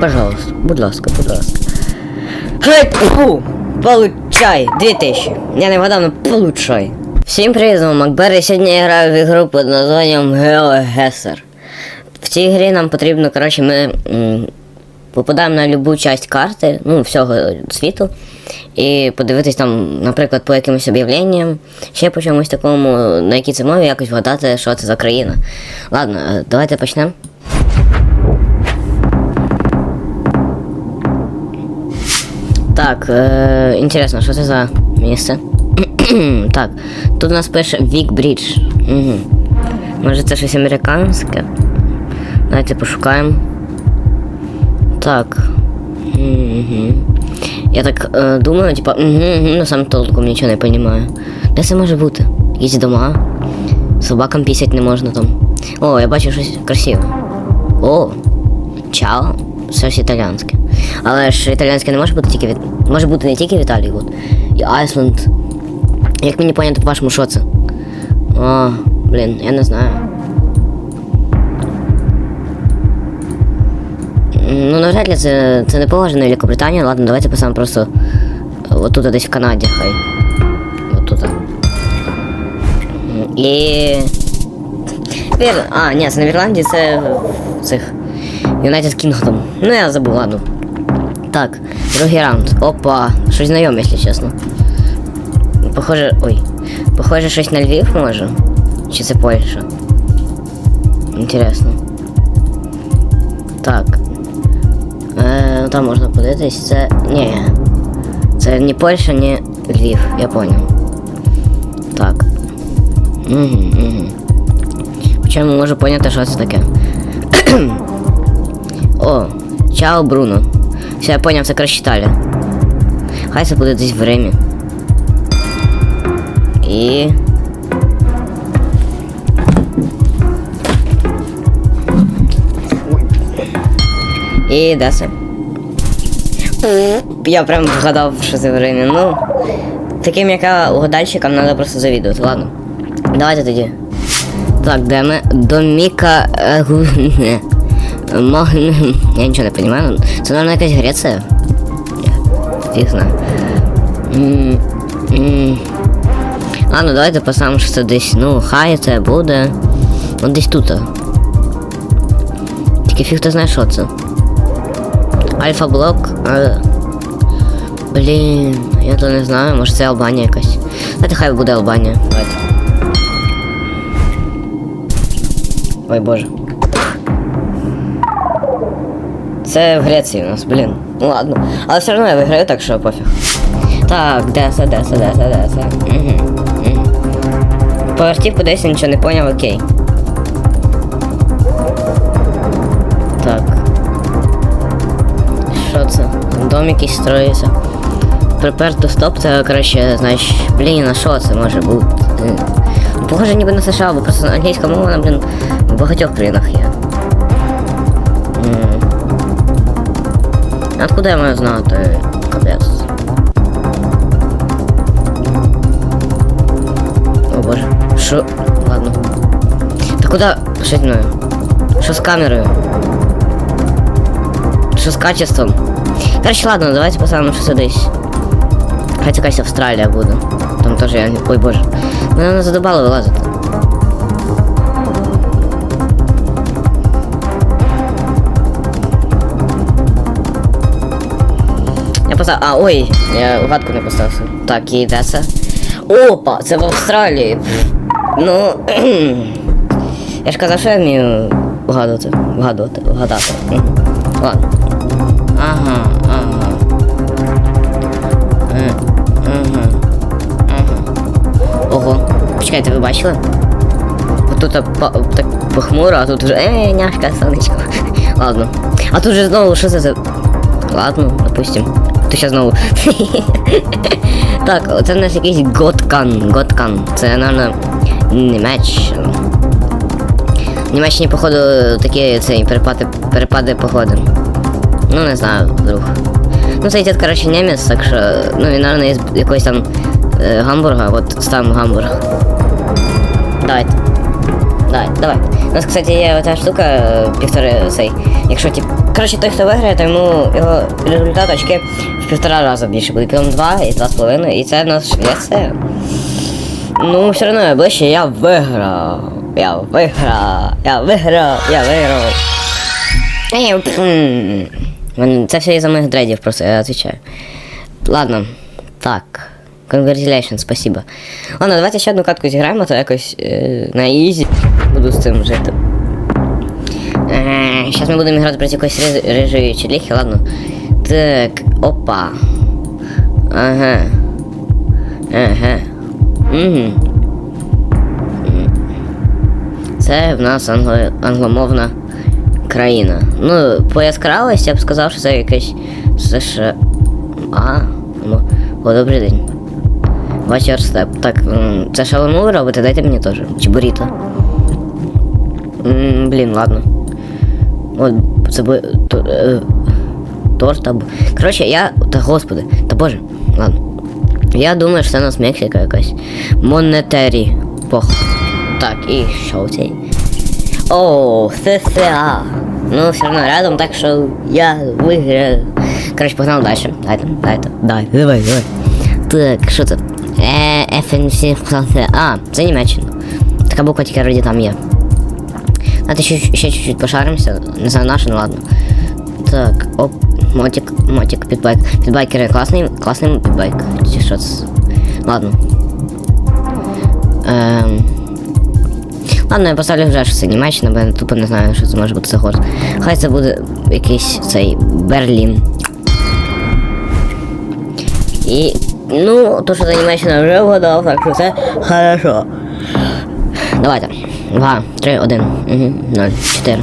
Пожалуйста, будь ласка, будь ласка. Гей, фу! Получай! 2000. Я не вгадав, но получай. Всім привіт, з вами Макбер, і сьогодні я граю в ігру під названням GeoGuessr. В цій грі нам потрібно, коротше, ми м, попадаємо на любу часть карти, ну, всього світу, і подивитись там, наприклад, по якимось об'явленням, ще по чомусь такому, на якій це мові, якось вгадати, що це за країна. Ладно, давайте почнемо. Так, е, інтересно, що це за місце? так, тут у нас пише Вік Брідж. Угу. Може це щось американське? Давайте пошукаємо. Так. Угу. Я так е, думаю, типа, угу, но сам толком нічого не розумію. Де це може бути? Якісь дома? Собакам пісять не можна там. О, я бачу щось красиве. О! Чао. Щось італіянське. Але ж італіянське не може бути тільки від. Може бути не тільки в Італії, от. І Айсленд. Як мені поняти по-вашому, що це? О, блін, я не знаю. Ну, навряд ли це, це не похоже на Великобританію. Ладно, давайте писаємо просто отут десь в Канаді, хай. Отут. І. Вір... А, ні, це не в Ірландії, це в цих. United Kingdom. Ну я забув, ладно. Так, другий раунд. Опа, щось знайоме, якщо чесно. Похоже. Ой. Похоже, щось на Львів може. Чи це Польща? Інтересно. Так. Е, ну там можна подивитись, це. Ні. Це не Польща, не Львів, я понял. Так. Угу, угу. Причому можу поняти, що це таке. О, чао, Бруно. Все, я поняв, це краще Італія. Хай це буде десь в Римі. Де це? Я прям вгадав, що це в Римі. Ну, таким яка угадальщикам треба просто завідувати. Ладно. Давайте тоді. Так, де ми? Доміка. е, гу- не. Мог... Я нічого не розумію. Це, наверное, якась Греція. Фіг знаю. М, м. А, ну давайте поставимо, що це десь, ну, хай це буде. От десь тут. Тільки фіг хто знає, що це. Альфа-блок. А... Блін, я то не знаю, може це Албанія якась. Давайте хай буде Албанія. Давайте. Ой боже. Це в Греції у нас, блін. Ну ладно. Але все одно я виграю, так що пофіг. Так, де це, де це, де це, де це. Угу. Угу. Повертів кудись, нічого не поняв, окей. Так. Що це? Дом якийсь строїться. Prepare to stop, це краще, знаєш, блін, а що це може бути? Похоже, ніби на США, бо просто англійська мова, блін, в багатьох країнах є. Откуда я маю знати? Капець. О боже. Що? Ладно. Та куди? Що зі мною? Що з камерою? Що з качеством? Короче, ладно, давайте поставимо що це десь. Хай це якась Австралія буде. Там теж я. Ой боже. Мене не задобало вилазити. Поставив. А, ой, я вгадку не поставив. Так, і де це? Опа, це в Австралії. Ну. я ж казав, що я вмію вгадувати. Вгадувати, вгадати. Ладно. Ага. Ага. Ого. Почекайте, ви бачили? Тут так похмуро, а тут вже е, няшка, сонечко. Ладно. А тут же знову що це за. Ладно, допустим. То ще знову. так, оце в нас якийсь Готкан. Готкан. Це, напевно, Німеччина. В Німеччині, походу, такі ці перепади, перепади погоди. Ну, не знаю, вдруг. Ну, цей дід, коротше, німець, так що, ну, він, наверное, із якогось там е, Гамбурга, от там Гамбург. Давайте. Давай, давай. У нас, кстати, є ота штука, е, півтори цей. Якщо ті. Коротше, той, хто виграє, то йому його результат очки півтора рази більше буде. Потім два і два з половиною. І це нас Швеція. Ну, все одно я ближче, я виграв. Я виграв. Я виграв. Я виграв. Це все із-за моїх дредів, просто я отвечаю. Ладно, так. Congratulations, спасибо. Ладно, давайте ще одну катку зіграємо, то якось е, на ізі буду з цим жити. Зараз ми будемо грати проти якоїсь рижої челіхи, ладно. Так, опа. Ага. Ага. Угу. Це в нас англо... англомовна країна. Ну, по яскравості я б сказав, що це якесь США. А, ну, о, добрий день. Вачер степ. Так, це шаламу ви робите, дайте мені теж. Чи буріто. Блін, ладно. От, це бу... то, торт або. Коротше, я. Та господи, та боже, ладно. Я думаю, що це у нас Мексика якась. Монетарі. Пох. Так, і що цей? О, ССА. Ну, все равно рядом, так що я виграю. Короче, погнали дальше. Дайте, дайте, дай, давай, давай. Так, що це? Е, ФНС, А, це Німеччина. Така буква тільки раді там є. Давайте ще, чуть-чуть пошаримося. Не знаю, наше, ну ладно. Так, оп, мотик, мотик, підбайк. Підбайкери класний, класний підбайк. Чи? Ладно. Ем... Ладно, я поставлю вже, що це Німеччина, бо я тупо не знаю, що це може бути за город. Хай це буде якийсь цей Берлін. І. Ну, то, що це Німеччина вже вгадав, так що це хорошо. Давайте. Два, три, один. Угу. Ноль. Чотири.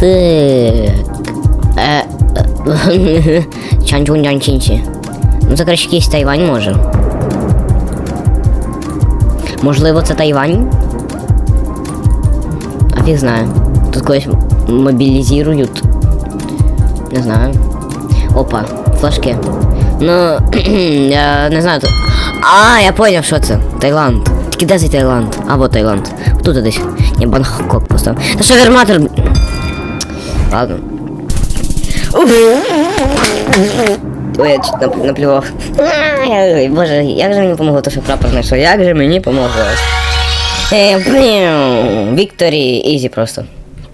Так. Чанчун чанчинчі. Ну це краще якийсь Тайвань може. Можливо, це Тайвань? А фіг знає. Тут когось мобілізують. Не знаю. Опа, флажки. Ну, я не знаю. А, я поняв, що це. Таїланд. Тільки де цей Таїланд? Або Таїланд. Тут десь. Я Бангкок поставив. Та шаверматор. Ладно. Ой, я чуть нап- наплював. Ой, боже, як же мені помогло, то що прапор знайшов? Як же мені помогло? Е, Вікторі, ізі просто.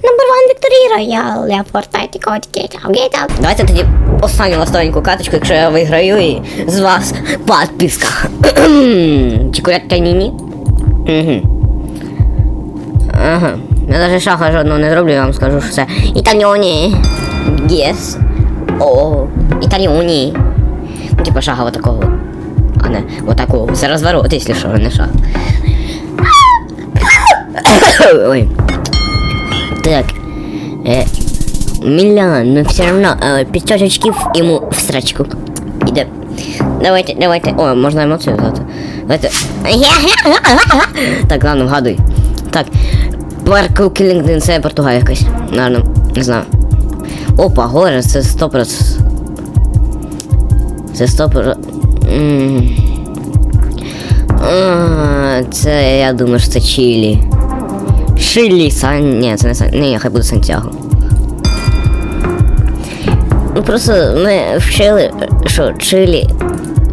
Number one victory royale, я Fortnite котики, get out. Давайте тоді останню останню каточку, якщо я виграю і з вас підписка. Чекурятка ні Угу. Ага. Я навіть шаха жодного не зроблю, я вам скажу, що це італьоні. Yes. О, італьоні. Ну, типа шага отакого. А не отакого. Це розворот, якщо що, не шаг. Ой. Так. Е, Мільян, ну все равно е, 500 очків йому в срачку. Іде. Давайте, давайте. О, можна емоцію взяти. Давайте. Так, ладно, вгадуй. Так. Парк Кілінгден, це Португалія якась. Наверно, не знаю. Опа, горе, це 100%. Це 100%. А, Це я думаю, що це Чилі. Шилі, Сан... Ні, це не Сан... Ні, хай буде Сантьяго. Ну просто ми вчили, що Чилі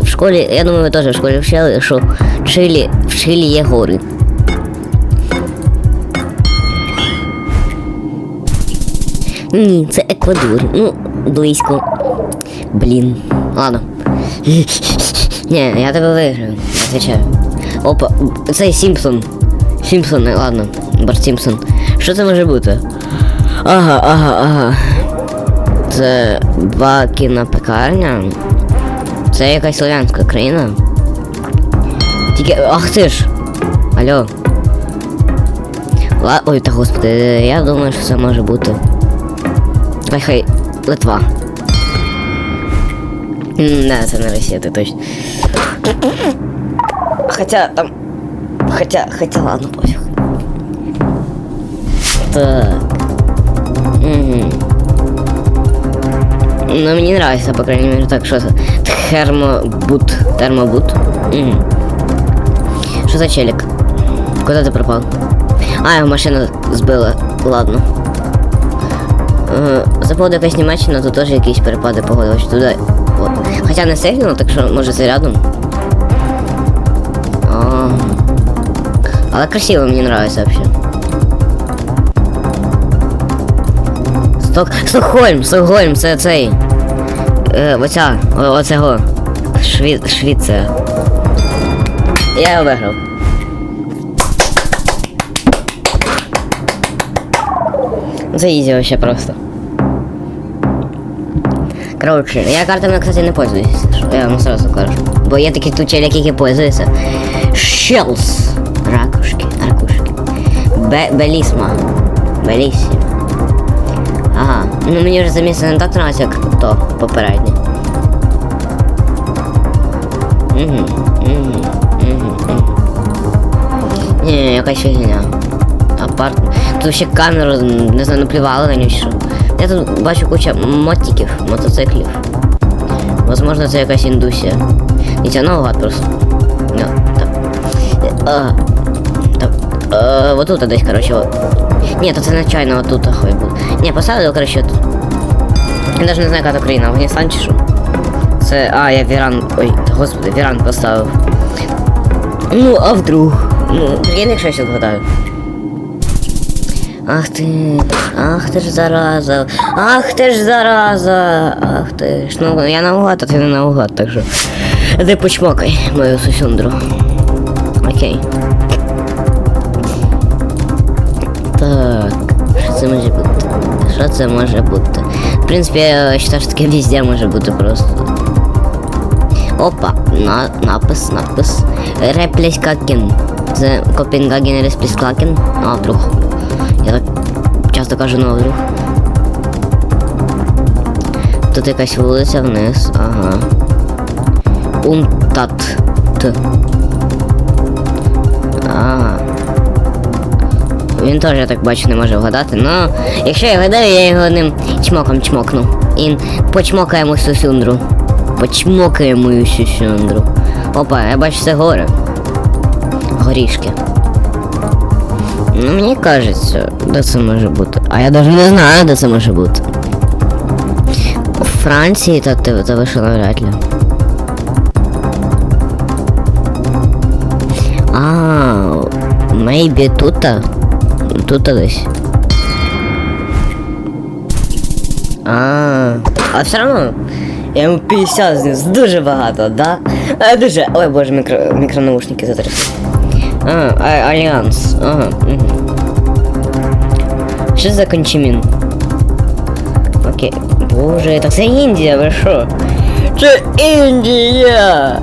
в школі, я думаю, ви теж в школі вчили, що Чилі, в Чилі є гори. Ні, це Еквадор. Ну, близько. Блін. Ладно. Ні, я тебе виграю, отвечаю. Опа, це Сімпсон. Сімпсон, ладно, Барт Сімпсон. Що це може бути? Ага, ага, ага. Це два кінопекарня. Це якась слов'янська країна. Тільки. Ах ти ж! Алло. Ла... Ой, та господи, я думаю, що це може бути. Хай хай Литва. Не, це не Росія, ти точно. Хотя там. Хотя, хотя ладно, пофиг. Так. Угу. Ну, мне нравится, по крайней мере, так, что это? Термобут. Термобут. Угу. Что за челик? Куда ты пропал? А, його машина збила. Ладно. Е, Заходу якась Німеччина, тут теж якісь перепади погоди. Туди. Хоча не сильно, так що може це рядом. А. Але красиво мені нравится вообще. Сток... Стокгольм, Стокгольм, це цей. Е, оця, оцього. Шві... Швіція. Я його виграв. Це ізі вообще просто. Короче, я картами, кстати, не пользуюсь. Я вам сразу кажу. Бо є такі тут челяки, які пользуються. Shells. Ракушки, ракушки. Бе Белісма. Белісі. Ага. Ну мені вже за місце не так нравиться, як то попереднє. Угу, угу, угу, угу. Ні, якась фігня. Апарт. Тут ще камеру, не знаю, наплювали на нього. Я тут бачу куча мотиків, мотоциклів. Возможно, це якась індусія. І це наугад просто. No, так. А, так. А, вот тут десь, короче, вот. Ні, то це нечайно вот тут хуй буде. Ні, посадив, короче, тут. Я навіть не знаю, яка то країна, Афганістан чи що. Це. А, я Віран. Ой, господи, Віран поставив. Ну, а вдруг? Ну, прикинь, якщо я ще згадаю. Ах ти, ах ти ж зараза, ах ти ж зараза, ах ти ж. Ну, я наугад, а ти не наугад, так що. Ти почмокай мою сусюндру. Окей. Так, що це може бути? Що це може бути? В принципі, я вважаю, що таке везде може бути просто. Опа, на, напис, напис. Реплескакен. Це Копенгаген Реплескакен. А, вдруг. Я так часто кажу на вдруг. Тут якась вулиця вниз, ага. Унтат. Ага. Він теж, я так бачу, не може вгадати, но якщо я вгадаю, я його ним чмоком чмокну. І почмокає мою сюсюндру. Почмокає мою сюсюндру. Опа, я бачу це горе. Горішки. Ну, мені кажеться, де це може бути. А я навіть не знаю, де це може бути. У Франції та ти це вийшло навряд ли. А, maybe тут. Тут десь. А, а все одно я йому 50 зніс, дуже багато, да? А, дуже. Ой, боже, мікро, мікронаушники затрясли. А, а, Альянс. Ага. Угу. Що за кончимін? Окей. Боже, так це Індія, ви що? Це Індія!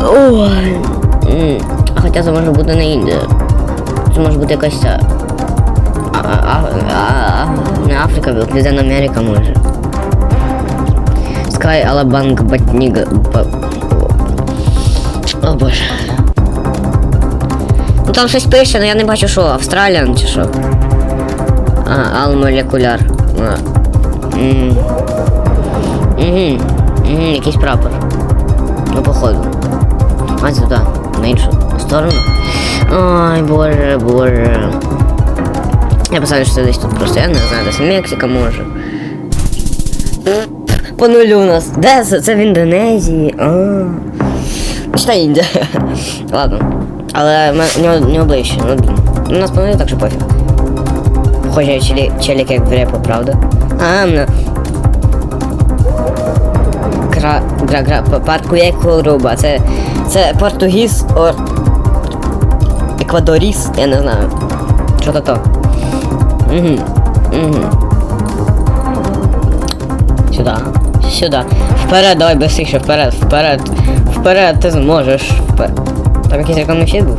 Ой. М, Хоча це може бути не Індія. Це може бути якась. ця- А, а, а, а, не Африка, Південна Америка може. Скай Алабанк Батніга. Ба- О боже. Ну там щось пише, але я не бачу що, Австраліан чи що. А, Алмолекуляр. Угу. Угу, якийсь прапор. Ну, походу. А сюди, на іншу сторону. Ой, боже, боже. Я поставлю, що це десь тут просто, я не знаю, десь Мексика може. По нулю у нас. Де це? Це в Індонезії. А. Читай Індія. Ладно. Але в нього, в нього ближче. Ну, у нас нулю, так що пофіг. Хоча челі, челік як в репу, правда? А, ну. Гра, гра, гра, парку як груба. Це, це португіз, о, еквадоріс, я не знаю. Що то то. Угу, угу. Сюда, сюда. Вперед, давай быстріше, вперед, вперед, вперед, ти зможеш. Вперед. Там якийсь рекламний щит був?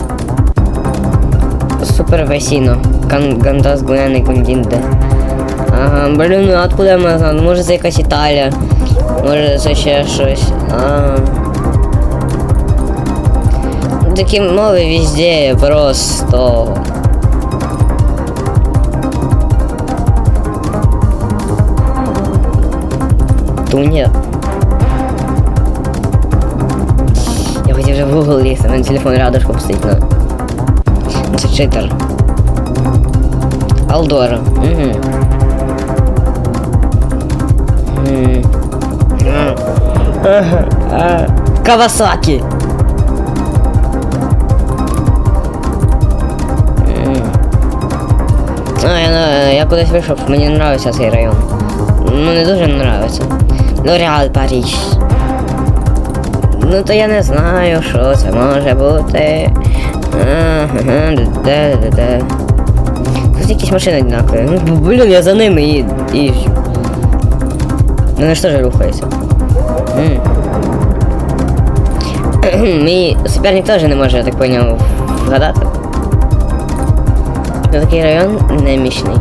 Супер весіно. Ган, гандас гуяний кундінде. Ага, блін, ну откуда я знаю? Ну, може це якась Італія. Може це ще щось. А. Такі мови везде просто. Туня. Хотів вже в Google лізти, на телефон стоїть, ну. Це читер. Алдора. Кавасаки. А, я, я кудись вийшов, мені нравиться цей район. Ну, не дуже нравиться. Лореал Париж. Ну то я не знаю, що це може бути. Ага, де, де, де. Тут якісь машини однакові. Ну, блін, я за ними і. і... Ну, Вони ж теж рухаються. Мій суперник теж не може, я так поняв, вгадати. Це такий район немічний.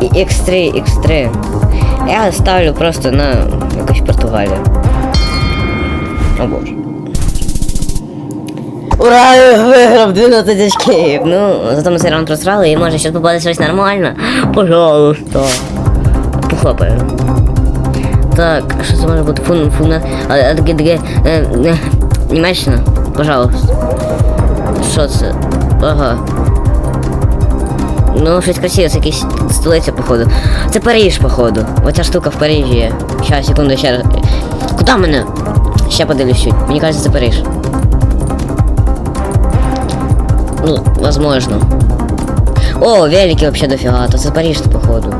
І X3, X3. Я ставлю просто на якусь Португалію. О. Ура! Я виграв 12 очків! Ну, зато ми цей раунд розсрали і може щось попаде щось нормальне. Пожалуйста. Похлопаю. Так, що це може бути? Фун, фуна. А, таке, таке. Е, е, Німеччина, пожалуйста. Що це? Ага. Ну, щось красиве, це якась столиця, походу. Це Париж, походу. Оця штука в Парижі є. Щас, секунду, ще раз. Куда мене? Ще подивлюсь чуть. Мені кажется, Париж. Ну, возможно. О, велики вообще дофіга, то це Париж, походу.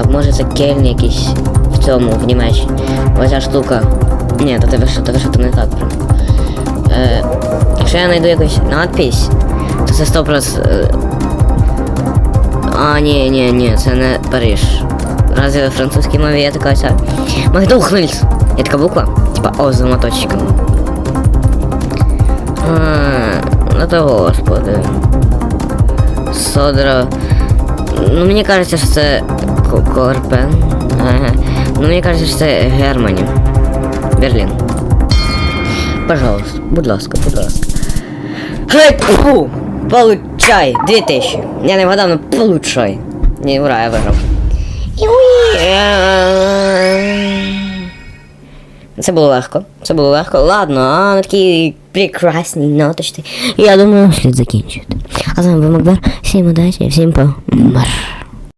А може це Кельн якийсь в цьому, в Німеччині. Оця штука. Ні, то тебе що, то що то не так прям. Е, якщо я знайду якусь надпись, то це 100%. Е, а, ні, ні, ні, це не Париж. Разве в французькій мові є така ця. Макдональдс! Є така буква? Типа О з моточком. А, ну то господи. Содра. Ну мені кажеться, що це Ко- Корпен. Ага. Ну мені кажеться, що це Германі. Берлін. Пожалуйста, будь ласка, будь ласка. Гей, фу! Получай! Дві тисячі. Я не вгадав, но получай. Ні, ура, я виграв. Це було легко. Це було легко. Ладно, а на такій прекрасній ноточці. Я думаю, слід закінчити. А з вами був Макбар. Всім удачі, всім помар.